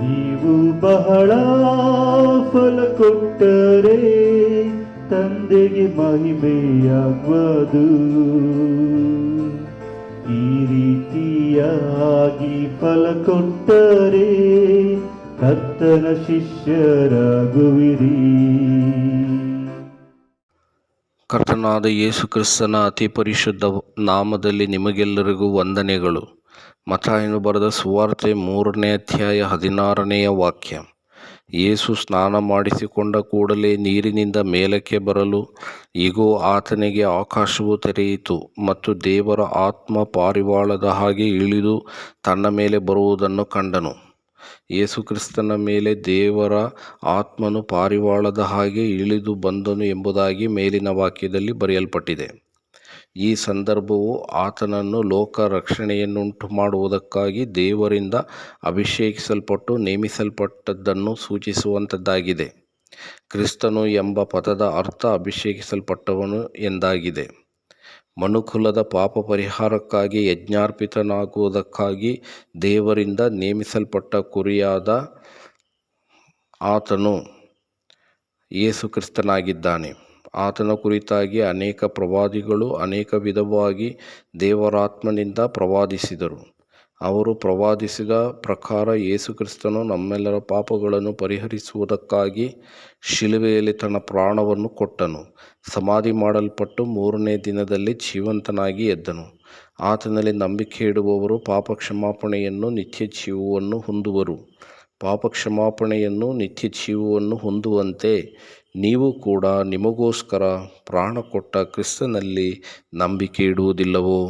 ನೀವು ಬಹಳ ಫಲ ಕೊಟ್ಟರೆ ತಂದೆಗೆ ಮಹಿಮೆಯಾಗುವುದು. ಈ ರೀತಿಯಾಗಿ ಫಲ ಕೊಟ್ಟರೆ ಕರ್ತನ ಶಿಷ್ಯರಾಗುವಿರಿ. ಕರ್ತನಾದ ಯೇಸು ಕ್ರಿಸ್ತನ ಅತಿ ಪರಿಶುದ್ಧ ನಾಮದಲ್ಲಿ ನಿಮಗೆಲ್ಲರಿಗೂ ವಂದನೆಗಳು. ಮತಾಯನು ಬರೆದ ಸುವಾರ್ತೆ ಮೂರನೇ ಅಧ್ಯಾಯ ಹದಿನಾರನೆಯ ವಾಕ್ಯ. ಯೇಸು ಸ್ನಾನ ಮಾಡಿಸಿಕೊಂಡ ಕೂಡಲೇ ನೀರಿನಿಂದ ಮೇಲಕ್ಕೆ ಬರಲು ಈಗೋ ಆತನಿಗೆ ಆಕಾಶವು ತೆರೆಯಿತು ಮತ್ತು ದೇವರ ಆತ್ಮ ಪಾರಿವಾಳದ ಹಾಗೆ ಇಳಿದು ತನ್ನ ಮೇಲೆ ಬರುವುದನ್ನು ಕಂಡನು. ಯೇಸುಕ್ರಿಸ್ತನ ಮೇಲೆ ದೇವರ ಆತ್ಮನು ಪಾರಿವಾಳದ ಹಾಗೆ ಇಳಿದು ಬಂದನು ಎಂಬುದಾಗಿ ಮೇಲಿನ ವಾಕ್ಯದಲ್ಲಿ ಬರೆಯಲ್ಪಟ್ಟಿದೆ. ಈ ಸಂದರ್ಭವು ಆತನನ್ನು ಲೋಕ ರಕ್ಷಣೆಯನ್ನುಂಟು ಮಾಡುವುದಕ್ಕಾಗಿ ದೇವರಿಂದ ಅಭಿಷೇಕಿಸಲ್ಪಟ್ಟು ನೇಮಿಸಲ್ಪಟ್ಟದ್ದನ್ನು ಸೂಚಿಸುವಂಥದ್ದಾಗಿದೆ. ಕ್ರಿಸ್ತನು ಎಂಬ ಪದದ ಅರ್ಥ ಅಭಿಷೇಕಿಸಲ್ಪಟ್ಟವನು ಎಂದಾಗಿದೆ. ಮನುಕುಲದ ಪಾಪ ಪರಿಹಾರಕ್ಕಾಗಿ ಯಜ್ಞಾರ್ಪಿತನಾಗುವುದಕ್ಕಾಗಿ ದೇವರಿಂದ ನೇಮಿಸಲ್ಪಟ್ಟ ಕುರಿಯಾದ ಆತನು ಯೇಸು ಕ್ರಿಸ್ತನಾಗಿದ್ದಾನೆ. ಆತನ ಕುರಿತಾಗಿ ಅನೇಕ ಪ್ರವಾದಿಗಳು ಅನೇಕ ವಿಧವಾಗಿ ದೇವರಾತ್ಮನಿಂದ ಪ್ರವಾದಿಸಿದರು. ಅವರು ಪ್ರವಾದಿಸಿದ ಪ್ರಕಾರ ಯೇಸುಕ್ರಿಸ್ತನು ನಮ್ಮೆಲ್ಲರ ಪಾಪಗಳನ್ನು ಪರಿಹರಿಸುವುದಕ್ಕಾಗಿ ಶಿಲುವೆಯಲ್ಲಿ ತನ್ನ ಪ್ರಾಣವನ್ನು ಕೊಟ್ಟನು. ಸಮಾಧಿ ಮಾಡಲ್ಪಟ್ಟು ಮೂರನೇ ದಿನದಲ್ಲಿ ಜೀವಂತನಾಗಿ ಎದ್ದನು. ಆತನಲ್ಲಿ ನಂಬಿಕೆ ಇಡುವವರು ಪಾಪ ಕ್ಷಮಾಪಣೆಯನ್ನು ನಿತ್ಯ ಜೀವವನ್ನು ಹೊಂದುವರು. ಪಾಪ ಕ್ಷಮಾಪಣೆಯನ್ನು ನಿತ್ಯ ಜೀವವನ್ನು ಹೊಂದುವಂತೆ ನೀವು ಕೂಡ ನಿಮಗೋಸ್ಕರ ಪ್ರಾಣ ಕೊಟ್ಟ ಕ್ರಿಸ್ತನಲ್ಲಿ ನಂಬಿಕೆ ಇಡುವುದಿಲ್ಲವೋ?